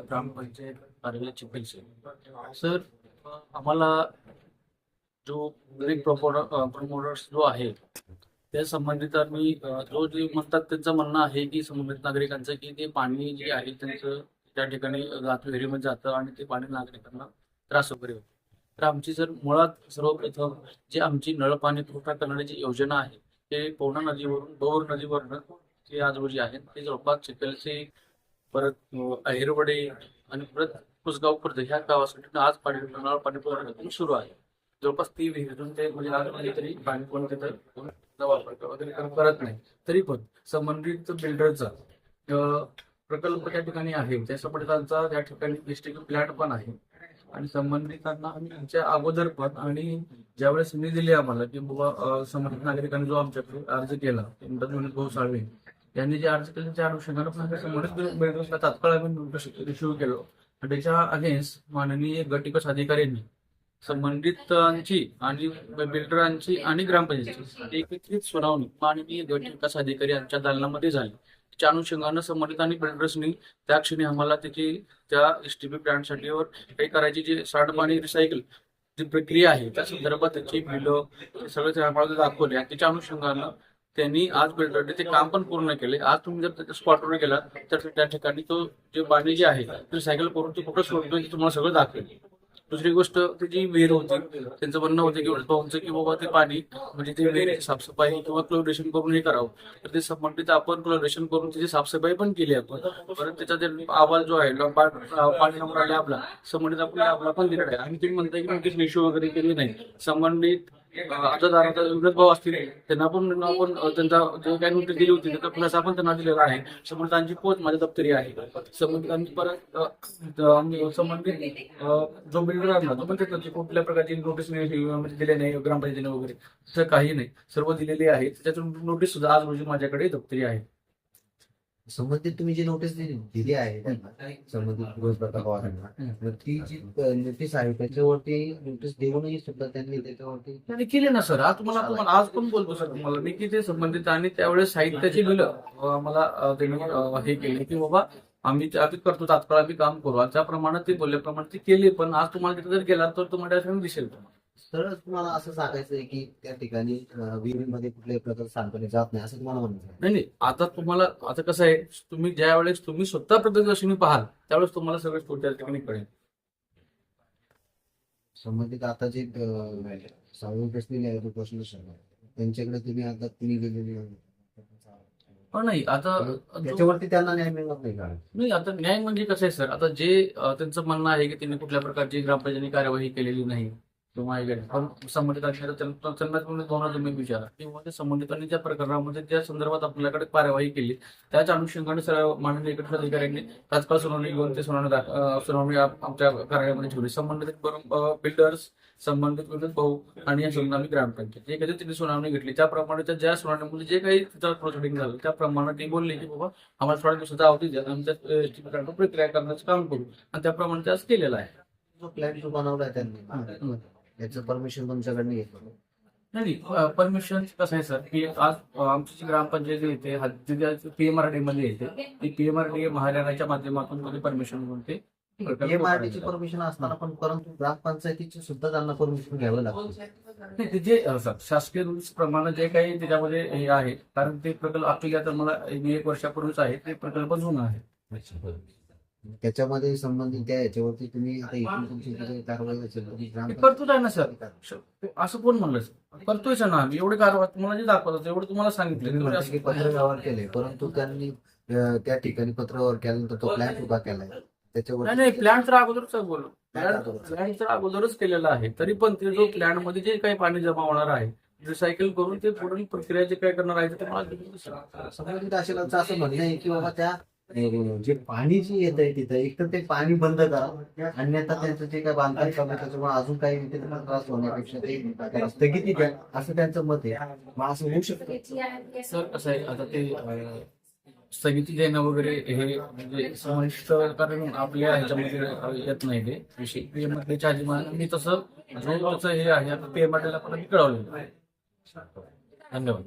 ग्रामपंचायत कार्यालय सर आम्हाला जो ग्रीक प्रमोटर्स जो आहे त्या संबंधित आम्ही जो जे म्हणतात त्यांचं म्हणणं आहे की संबंधित नागरिकांचं की ते पाणी जे आहे त्यांचं त्या ठिकाणी जात विहिरीमध्ये जातं आणि ते पाणी नागरिकांना त्रास वगैरे होतो. तर आमची जर मुळात सर्वप्रथम जे आमची नळ पाणी पुरवठा करणारी जी योजना आहे ते पवना नदीवरून गौर नदीवरून ते आज रोजी आहेत ते जवळपास चिखलसे परत अहिरवडे आणि परत कुसगाव खुर्द ह्या गावासाठी आज पाणी पाणी पुरवठा सुरू आहे. जवळपास ती विहिरीतून ते म्हणजे आज म्हणजे तरी पाणी पुरवठा वापर वगैरे करत नाही. तरी पण संबंधित बिल्डरचा प्रकल्प त्या ठिकाणी आहे. त्या संबंधितांचा त्या ठिकाणी डिस्ट्रिक्ट प्लॅट पण आहे. आणि संबंधितांना आम्ही आमच्या अगोदर पण आणि ज्यावेळेस मी दिली आम्हाला की बाबा संबंधित नागरिकांनी जो आमच्याकडे अर्ज केला भाऊ साळवे यांनी जे अर्ज केले त्या अनुषंगानं पण तात्काळ आम्ही इश्यू केलो. आणि त्याच्या अगेन्स्ट माननीय गट विकास अधिकाऱ्यांनी संबंधितांची आणि बिल्डरांची आणि ग्रामपंचायतीची एकत्रित सुनावणी माननीय गट विकास अधिकारी यांच्या दालनामध्ये झाली. त्या अनुषंगानं संबंधित आणि बिल्डर्सनी त्या क्षणी आम्हाला त्याची त्या एसटीपी प्लॅनसाठी वर काही करायची जी सांडपाणी रिसायकल जी प्रक्रिया आहे त्या संदर्भात त्याची बिलं सगळं आम्हाला दाखवले. आणि त्याच्या अनुषंगानं त्यांनी आज बिल्डरने ते काम पण पूर्ण केले. आज तुम्ही जर त्याच्या स्पॉटवर गेला तर त्या ठिकाणी तो जे पाणी जे आहे ते सायकल करून ते कुठं सोडतो हे तुम्हाला सगळं दाखवेल. दुसरी गोष्ट ती जी विहीर होती त्यांचं म्हणणं होतं की भाऊंचं की बाबा ते पाणी म्हणजे ते विहीर साफसफाई किंवा क्लोरेशन करून हे करावं. तर ते संबंधित आपण क्लोरेशन करून त्याची साफसफाई पण केली आपण. परत त्याचा आवाज जो आहे पाणी नंबर आला आपला संबंधित आपण आपला पण दिलेला आहे. आणि तुम्ही म्हणताय की नोटीस इश्यू वगैरे केली नाही. संबंधित अर्जदाराचा विरोध भाव असतील त्यांना पण आपण त्यांचा जो काही नोटीस दिली होती त्याचा खुलासा पण त्यांना दिलेला आहे. समर्थांची पोच माझ्या दप्तरी आहे. संबंधितांची परत संबंधित जो बिल्डर आहे ना तो पण त्याची कुठल्या प्रकारची नोटीस म्हणजे दिले नाही ग्रामपंचायतीने वगैरे. तसं काही नाही. सर्व दिलेली आहे. त्याच्यातून नोटीस सुद्धा आज रोजी माझ्याकडे दप्तरी आहे. संबंधित तुम्ही जी नोटीस दिली आहे त्यांना संबंधित रोजगार पवारांना ती जी नोटीस आहे त्याच्यावरती नोटीस देऊनही सुद्धा त्यांनी त्याच्यावरती त्यांनी केले ना सर. आज तुम्हाला तुम्हाला आज पण बोलतो सर? तुम्हाला मी की ते संबंधित आणि त्यावेळेस साहित्याची बिलं अ, त्यांनी हे केली की बाबा आम्ही आम्ही करतो तात्काळ आम्ही काम करू. आणि त्याप्रमाणे ते बोलल्याप्रमाणे ते केले पण आज तुम्हाला तिथे जर गेला तर तुम्हाला दिसेल तुम्हाला. सरळ तुम्हाला असं सांगायचं आहे की त्या ठिकाणी विहिरीमध्ये कुठल्याही प्रकारचं सांडपाणी जात नाही असं तुम्हाला म्हणायचं. नाही नाही. आता तुम्हाला आता कसं आहे तुम्ही ज्या वेळेस तुम्ही स्वतः प्रत्यक्षदर्शनी पाहाल त्यावेळेस तुम्हाला सगळं स्फोट त्या ठिकाणी कळेल. संबंधित आता जे सावळी बसलेले आहे उपोषण त्यांच्याकडे तुम्ही आता तुम्ही गेलेली पण नाही आता त्याच्यावरती त्यांना न्याय मिळणार नाही का? नाही आता न्याय म्हणजे कसं आहे सर? आता जे त्यांचं म्हणणं आहे की त्यांनी कुठल्या प्रकारची ग्रामपंचायतीने कार्यवाही केलेली नाही. किंवा संबंधित असणाऱ्या त्यांना दोन तुम्ही विचारा किंवा त्या संबंधितांनी ज्या प्रकरणामध्ये ज्या संदर्भात आपल्याकडे कार्यवाही केली त्याच्या अनुषंगाने सर्व माननीय एकत्र अधिकाऱ्यांनी तात्काळ सुनावणी घेऊन ते सुनावणी सुनावणी आमच्या कार्यालयामध्ये ठेवली. संबंधित बिल्डर्स संबंधित विद्युत भाऊ आणि या आम्ही ग्रामपंचायत. जे काही त्यांनी सुनावणी घेतली? त्याप्रमाणे त्या ज्या सुनावणीमध्ये जे काही तिथं प्रोसिडिंग झालं त्याप्रमाणे ते बोलले की बाबा आम्हाला थोड्या दिवसाचा अवधी द्या. आमच्या प्रक्रिया करण्याचं काम करू. आणि त्याप्रमाणे ते आज केलेलं आहे. जो प्लॅन जो बनवलाय त्यांनी. याचं परमिशन तुमच्याकडनं घेतलं नाही परमिशन कसं आहे सर की आज आमची जी ग्रामपंचायत येते पीएमआरडी मध्ये येते. ती पीएमआरडी महाराष्ट्राच्या माध्यमातून परमिशन म्हणून ते प्रकल्प एमआरडीची करायचं. परमिशन असताना पण परंतु ग्रामपंचायतीची सुद्धा त्यांना परमिशन घ्यावं लागतं. नाही ते जे सर, शासकीय रुल्स प्रमाणे जे काही त्याच्यामध्ये हे आहे कारण ते प्रकल्प आपल्या तर मला एक वर्षापूर्वीच आहे ते प्रकल्प जुना आहे. त्याच्यामध्ये संबंधित त्या याच्यावरती तुम्ही आता इथून तुमची जी काही कारवाई असेल करतोच आहे ना सर. असं कोण म्हणलं सर? करतोयच ना. एवढे कारवाई तुम्हाला जे दाखवतो एवढं तुम्हाला सांगितलं. तुम्ही म्हणता की पत्र व्यवहार केले परंतु त्यांनी अं, त्या ठिकाणी पत्र व्यवहार केल्यानंतर तो प्लॅन उभा केलाय. नाही त्याच्यावर नाही प्लॅन तर अगोदरच Plan प्लॅन तर अगोदरच केलेला आहे. तरी पण ते जो प्लॅनमध्ये जे काही पाणी जमा होणार आहे रिसायकल करून ते पुढील प्रक्रिया जे काय करणार आहे ते मला. संबंधित असेलांचं असं म्हणणं आहे की बाबा त्या हो, हो. जे पाणी जे येत आहे तिथं एक तर ते पाणी बंद करा. अन्यथा त्यांचं जे काही बांधकाम चालू त्याच्यामुळे अजून काही त्रास होण्यापेक्षा ते स्थगिती द्या असं त्यांचं मत आहे. मग असं होऊ शकतं. सर कसं आहे आता ते स्थगिती देणं वगैरे हे म्हणजे समाविष्ट कारण आपल्या ह्याच्यामध्ये येत नाही ते विषय. पीएमआरडीच्या आधी मी तसं जो हे आहे आता पेमेंटला पण कळवलं धन्यवाद.